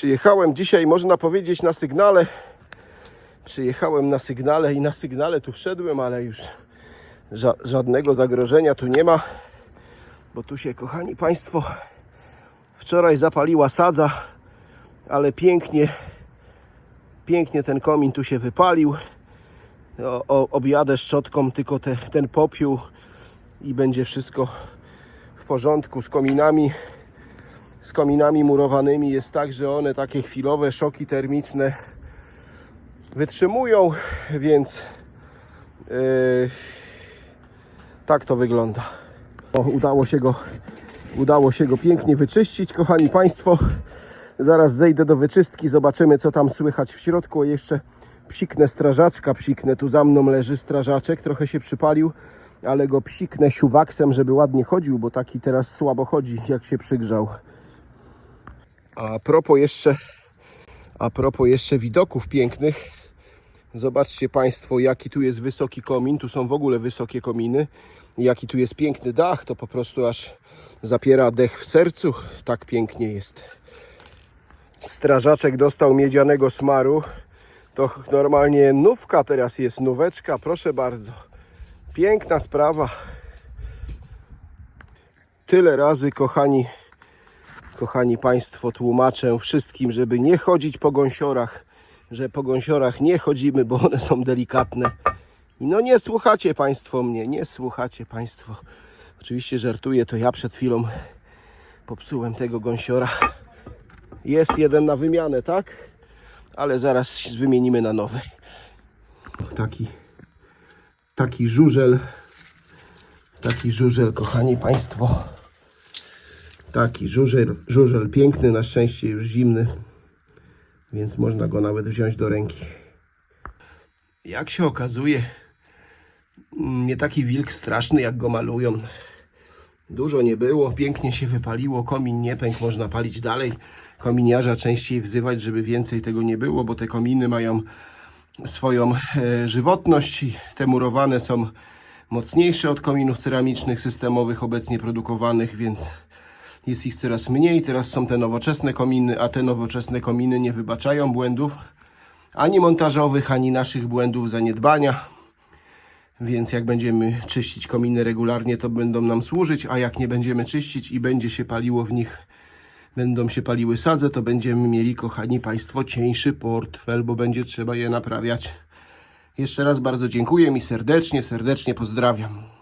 Przyjechałem dzisiaj, można powiedzieć, na sygnale. Przyjechałem na sygnale i na sygnale tu wszedłem, ale już ża- żadnego zagrożenia tu nie ma. Bo tu się, kochani Państwo, wczoraj zapaliła sadza, ale pięknie, pięknie ten komin tu się wypalił. O, o, objadę szczotką tylko te, ten popiół i będzie wszystko w porządku z kominami. Z kominami murowanymi jest tak, że one takie chwilowe szoki termiczne wytrzymują, więc yy, tak to wygląda. O, udało się go udało się go pięknie wyczyścić, kochani Państwo. Zaraz zejdę do wyczystki, zobaczymy co tam słychać w środku. Jeszcze psiknę strażaczka, psiknę. Tu za mną leży strażaczek, trochę się przypalił, ale go psiknę siuwaksem, żeby ładnie chodził, bo taki teraz słabo chodzi, jak się przygrzał. A propos jeszcze, a propos jeszcze widoków pięknych, Zobaczcie Państwo, jaki tu jest wysoki komin. Tu są w ogóle wysokie kominy. Jaki tu jest piękny dach, to po prostu aż zapiera dech w sercu. Tak pięknie jest. Strażaczek dostał miedzianego smaru. To normalnie nówka teraz jest, nóweczka, proszę bardzo. Piękna sprawa. Tyle razy, kochani, kochani Państwo, tłumaczę wszystkim, żeby nie chodzić po gąsiorach że po gąsiorach nie chodzimy, bo one są delikatne. No nie słuchacie Państwo mnie, nie słuchacie Państwo. Oczywiście żartuję, to ja przed chwilą popsułem tego gąsiora. Jest jeden na wymianę, tak? Ale zaraz wymienimy na nowy. Taki, taki żużel, taki żużel, kochani Państwo. Taki żużel, żużel piękny, na szczęście już zimny więc można go nawet wziąć do ręki. Jak się okazuje, nie taki wilk straszny, jak go malują. Dużo nie było, pięknie się wypaliło, komin nie pękł, można palić dalej. Kominiarza częściej wzywać, żeby więcej tego nie było, bo te kominy mają swoją e, żywotność te murowane są mocniejsze od kominów ceramicznych systemowych obecnie produkowanych, więc jest ich coraz mniej. Teraz są te nowoczesne kominy, a te nowoczesne kominy nie wybaczają błędów ani montażowych, ani naszych błędów zaniedbania. Więc jak będziemy czyścić kominy regularnie, to będą nam służyć, a jak nie będziemy czyścić i będzie się paliło w nich, będą się paliły sadze, to będziemy mieli, kochani Państwo, cieńszy portfel, bo będzie trzeba je naprawiać. Jeszcze raz bardzo dziękuję mi serdecznie, serdecznie pozdrawiam.